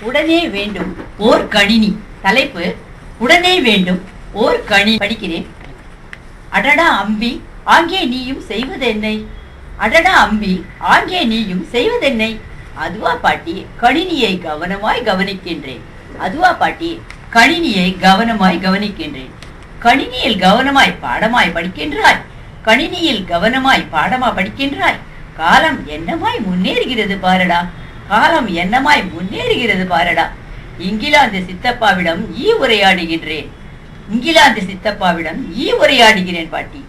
உடனே வேண்டும். ஓர் கணினி. தலைப்பு உடனே வேண்டும். ஓர் கணி படிக்கிறேன். அடடா அம்பி ஆங்கே நீயும் செய்வதென்னை. அடடா அம்பி ஆங்கே நீயும் செய்வதென்னை. அதுவா பாட்டி கணினியை கவனமாய் கவனிக்கின்றேன். அதுவா பாட்டி கணினியை கவனமாய் கவனிக்கின்றேன். கணினியில் கவனமாய் பாடமாய் படிக்கின்றாய். கணினியில் கவனமாய் பாடமா படிக்கின்றாய். காலம் என்னமாய் முன்னேறுகிறது பாரடா. காலம் என்னமாய் முன்னேறுகிறது பாரடா. இங்கிலாந்து சித்தப்பாவிடம் ஈ உரையாடுகின்றேன். இங்கிலாந்து சித்தப்பாவிடம் ஈ உரையாடுகிறேன் பாட்டி.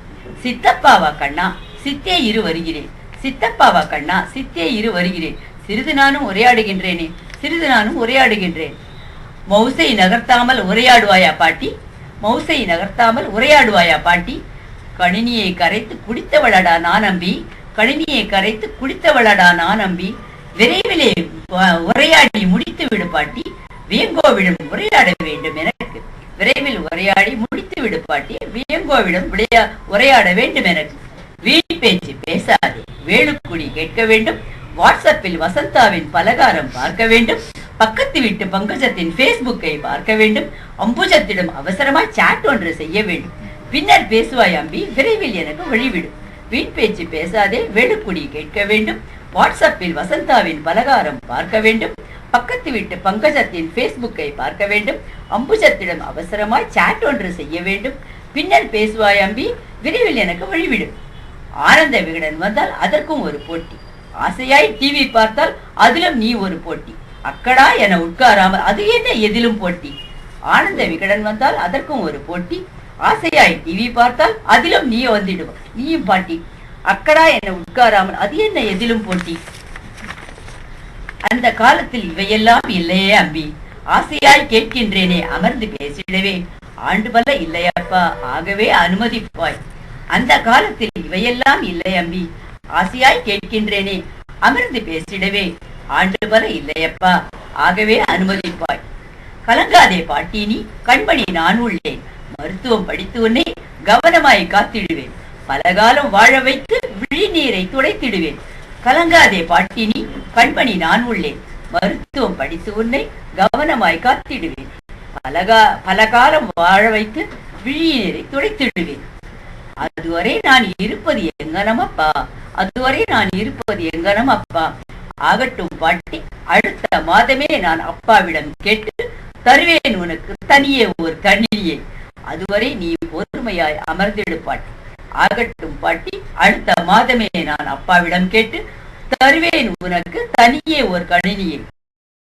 சித்தப்பாவா கண்ணா சித்தே இரு வருகிறேன். சித்தப்பாவா கண்ணா சித்தே இரு வருகிறேன். சிறிது நானும் உரையாடுகின்றேனே சிறிது நானும் உரையாடுகின்றேன். மௌசை நகர்த்தாமல் உரையாடுவாயா பாட்டி? மௌசை நகர்த்தாமல் உரையாடுவாயா பாட்டி? கணினியை கரைத்து குடித்தவளடா நான் நம்பி கணினியை கரைத்து குடித்தவளடா நான் நம்பி விரைவிலே உரையாடி முடித்து விடு பாட்டி. வியங்கோவிடம் உரையாட வேண்டும் எனக்கு. விரைவில் உரையாடி முடித்து விடு பாட்டி. வியங்கோவிடம் விளையா உரையாட வேண்டும் எனக்கு. வீண் பேச்சு பேசாதே. வேலுக்குடி கேட்க வேண்டும். வாட்ஸ்அப்பில் வசந்தாவின் பலகாரம் பார்க்க வேண்டும். பக்கத்து வீட்டு பங்கஜத்தின் ஃபேஸ்புக்கை பார்க்க வேண்டும். அம்புஜத்திடம் அவசரமாய் சாட் ஒன்று செய்ய வேண்டும். பின்னர் பேசுவாய் அம்பி. விரைவில் எனக்கு வழிவிடும் வீண் பேச்சு பேசாதே வெடுக்குடி கேட்க வேண்டும். வாட்ஸ்அப்பில் வசந்தாவின் பலகாரம் பார்க்க வேண்டும். பக்கத்து வீட்டு பங்கஜத்தின் ஃபேஸ்புக்கை பார்க்க வேண்டும். அம்புஜத்திடம் அவசரமாய் சாட் ஒன்று செய்ய வேண்டும். பின்னர் பேசுவாய் அம்பி விரைவில் எனக்கு வழிவிடும் ஆனந்த விகடன் வந்தால் அதற்கும் ஒரு போட்டி. ஆசையாய் டிவி பார்த்தால் அதிலும் நீ ஒரு போட்டி. அக்கடா என உட்காராமல் அது என்ன எதிலும் போட்டி? ஆனந்த விகடன் வந்தால் அதற்கும் ஒரு போட்டி. ஆசையாய் டிவி பார்த்தால் அதிலும் நீ வந்துடுவ. நீயும் பாட்டி. அக்கடா என உட்காராமல். அது என்ன எதிலும் போட்டி? அந்த காலத்தில் இவையெல்லாம் இல்லையே அம்பி. ஆசையாய் கேட்கின்றேனே. அமர்ந்து பேசிடவே. ஆண்டு பல இல்லையப்பா. ஆகவே அனுமதிப்பாய். அந்த காலத்தில் இவையெல்லாம் இல்லை அம்பி. ஆசையாய் கேட்கின்றேனே. அமர்ந்து பேசிடவே. ஆண்டு பல இல்லையப்பா. ஆகவே அனுமதிப்பாய். கலங்காதே பாட்டி நீ. கண்மணி நான் உள்ளேன். மருத்துவம் படித்து உன்னை கவனமாய் காத்திடுவேன். பலகாலம் வாழ வைத்து விழிநீரை துடைத்திடுவேன். கலங்காதே பாட்டினி கண்மணி நான் உள்ளேன் மருத்துவம் படித்து உன்னை கவனமாய் காத்திடுவேன். பலகா பலகாலம் வாழ வைத்து விழிநீரை துடைத்திடுவேன். அதுவரை நான் இருப்பது எங்கனமப்பா அதுவரை நான் இருப்பது எங்கனமப்பா ஆகட்டும் பாட்டி அடுத்த மாதமே நான் அப்பாவிடம் கேட்டு தருவேன் உனக்கு தனியே ஒரு கண்ணியை. அதுவரை நீ பொறுமையாய் அமர்ந்திடு பாட்டி. ஆகட்டும் பாட்டி அடுத்த மாதமே நான் அப்பாவிடம் கேட்டு தருவேன் உனக்கு தனியே ஒரு கணினியை